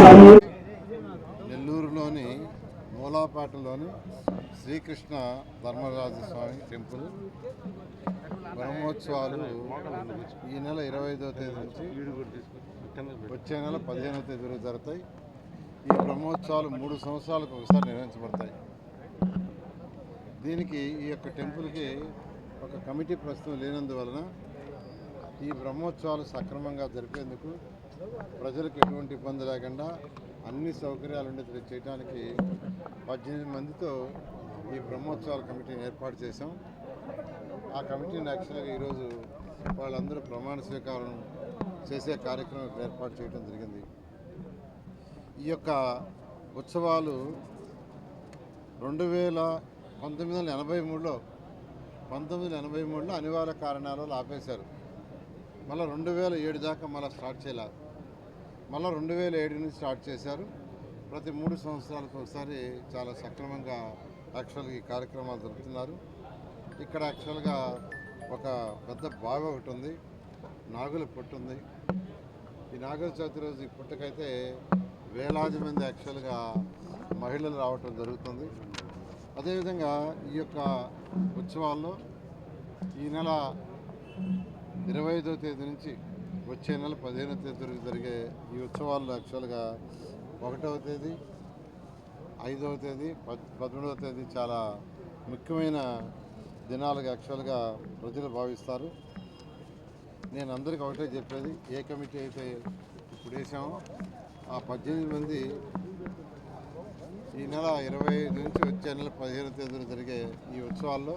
Kami మూలాపేటలోని Sri Krishna Dharmaraju Swamy temple బ్రహ్మోత్సవాలు ఈ నెల ఇరవై ఐదవ తేదీ నుంచి వచ్చే నెల పదిహేనవ తేదీ వరకు జరుగుతాయి. ఈ బ్రహ్మోత్సవాలు మూడు సంవత్సరాలకు ఒకసారి నిర్వహించబడతాయి. దీనికి ఈ యొక్క టెంపుల్కి ఒక కమిటీ ప్రస్తుతం లేనందువలన ఈ బ్రహ్మోత్సవాలు సక్రమంగా జరిపేందుకు ప్రజలకు ఎటువంటి ఇబ్బంది లేకుండా అన్ని సౌకర్యాలు ఉండేది చేయడానికి పద్దెనిమిది మందితో ఈ బ్రహ్మోత్సవాల కమిటీని ఏర్పాటు చేశాం. ఆ కమిటీని యాక్చువల్గా ఈరోజు వాళ్ళందరూ ప్రమాణ స్వీకారం చేసే కార్యక్రమం ఏర్పాటు చేయడం జరిగింది. ఈ యొక్క ఉత్సవాలు రెండు వేల పంతొమ్మిది వందల ఎనభై మూడులో పంతొమ్మిది వందల ఎనభై మూడులో అనివార్య కారణాల వల్ల ఆపేశారు. మళ్ళీ రెండు వేల ఏడు దాకా మళ్ళీ స్టార్ట్ చేయలేదు. మళ్ళీ రెండు వేల ఏడు నుంచి స్టార్ట్ చేశారు. ప్రతి మూడు సంవత్సరాలకు ఒకసారి చాలా సక్రమంగా యాక్చువల్గా ఈ కార్యక్రమాలు జరుపుతున్నారు. ఇక్కడ యాక్చువల్గా ఒక పెద్ద బావి ఒకటి ఉంది. నాగుల పుట్టు ఉంది. ఈ నాగుల చవితి రోజు ఈ పుట్టకైతే వేలాది మంది యాక్చువల్గా మహిళలు రావటం జరుగుతుంది. అదేవిధంగా ఈ యొక్క ఉత్సవాల్లో ఈ నెల ఇరవై ఐదో తేదీ నుంచి వచ్చే నెల పదిహేనో తేదీ జరిగే ఈ ఉత్సవాల్లో యాక్చువల్గా ఒకటవ తేదీ ఐదవ తేదీ పద్ పదమూడవ తేదీ చాలా ముఖ్యమైన దినాలుగా యాక్చువల్గా ప్రజలు భావిస్తారు. నేను అందరికీ ఒకటే చెప్పేది ఏ కమిటీ అయితే ఇప్పుడు వేసామో ఆ పద్దెనిమిది మంది ఈ నెల ఇరవై ఐదు నుంచి వచ్చే నెల పదిహేను తేదీన జరిగే ఈ ఉత్సవాల్లో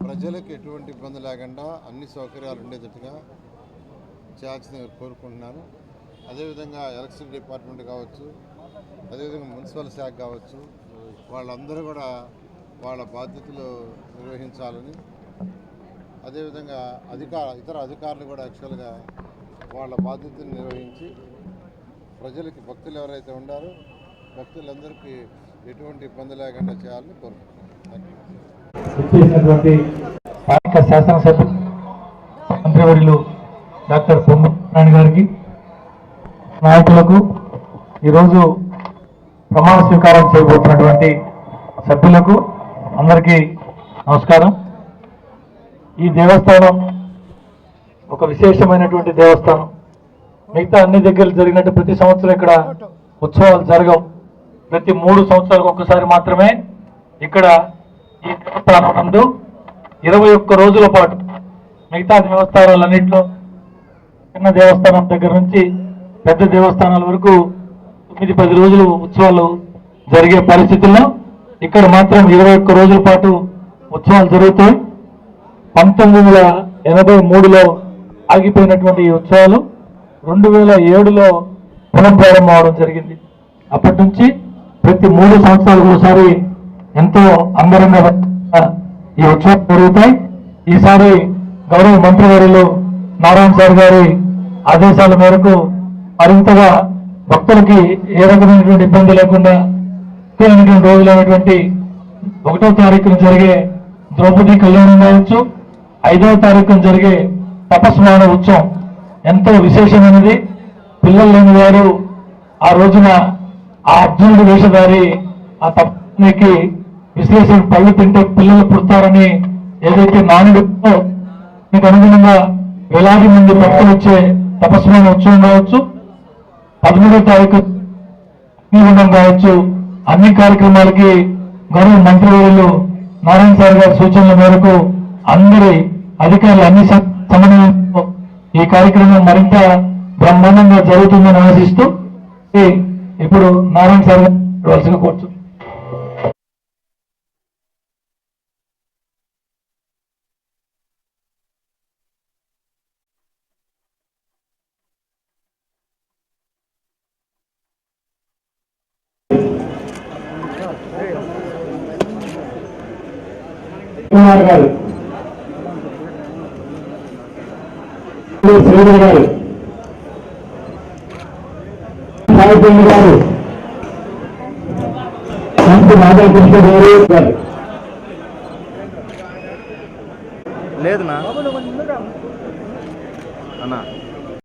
ప్రజలకు ఎటువంటి ఇబ్బంది లేకుండా అన్ని సౌకర్యాలు ఉండేటట్టుగా చేయాల్సింది కోరుకుంటున్నాను అదేవిధంగా ఎలక్షన్ డిపార్ట్మెంట్ కావచ్చు అదేవిధంగా మున్సిపల్ శాఖ కావచ్చు వాళ్ళందరూ కూడా వాళ్ళ బాధ్యతలు నిర్వహించాలని అదేవిధంగా అధికార ఇతర అధికారులు కూడా యాక్చువల్గా వాళ్ళ బాధ్యతను నిర్వహించి ప్రజలకి భక్తులు ఎవరైతే ఉండారో భక్తులందరికీ ఎటువంటి ఇబ్బంది లేకుండా చేయాలని కోరుకుంటున్నాను. థ్యాంక్ యూ శాసనసభ్యులు మంత్రివర్యులు డాక్టర్ పొంగునారాయణ గారికి నాయకులకు ఈరోజు ప్రమాణ స్వీకారం చేయబోతున్నటువంటి సభ్యులకు అందరికీ నమస్కారం. ఈ దేవస్థానం ఒక విశేషమైనటువంటి దేవస్థానం. మిగతా అన్ని దగ్గర జరిగినట్టు ప్రతి సంవత్సరం ఇక్కడ ఉత్సవాలు జరగవు. ప్రతి మూడు సంవత్సరాలకు ఒక్కసారి మాత్రమే ఇక్కడ ఈ దేవస్థానం నందు ఇరవై ఒక్క రోజుల పాటు మిగతా దేవస్థానాలన్నింటిలో చిన్న దేవస్థానం దగ్గర నుంచి పెద్ద దేవస్థానాల వరకు తొమ్మిది పది రోజులు ఉత్సవాలు జరిగే పరిస్థితుల్లో ఇక్కడ మాత్రం ఇరవై ఒక్క రోజుల పాటు ఉత్సవాలు జరుగుతాయి. పంతొమ్మిది వందల ఎనభై మూడులో ఆగిపోయినటువంటి ఈ ఉత్సవాలు రెండు వేల ఏడులో పునఃప్రారంభం అవడం జరిగింది. అప్పటి నుంచి ప్రతి మూడు సంవత్సరాలకు ఒకసారి ఎంతో అంగరంగ ఈ ఉత్సవాలు జరుగుతాయి. ఈసారి గౌరవ మంత్రివర్యులు నారాయణ సార్ గారి ఆదేశాల మేరకు మరింతగా భక్తులకి ఏ రకమైనటువంటి ఇబ్బంది లేకుండా ముఖ్యమైనటువంటి రోజులైనటువంటి ఒకటో తారీఖున జరిగే ద్రౌపది కళ్యాణం కావచ్చు ఐదవ తారీఖున జరిగే తపస్మాన ఉత్సవం ఎంతో విశేషమైనది. పిల్లలు లేని వారు ఆ రోజున ఆ అర్జునుడి వేషధారి ఆ తప్పనికి విశ్లేషణ పళ్ళు తింటే పిల్లలు పుడతారని ఏదైతే నానుడితో మీకు అనుగుణంగా వేలాది మంది భక్తులు వచ్చే తపస్మాన ఉత్సవం కావచ్చు. పదమూడో తారీఖు అగ్నిగుండం కావచ్చు. అన్ని కార్యక్రమాలకి గౌరవ మంత్రివర్యులు నారాయణ సార్ గారి సూచనల మేరకు అందరి అధికారులు అన్ని సమన్వయంతో ఈ కార్యక్రమం మరింత బ్రహ్మాండంగా జరుగుతుందని ఆశిస్తూ ఇప్పుడు నారాయణ సార్ గారు వలసగా కుమార్ గారు. శ్రీధర్ గారు. సాయిచంద్ర గారు. సంత రాధాకృష్ణ గారు గారు. లేదునా?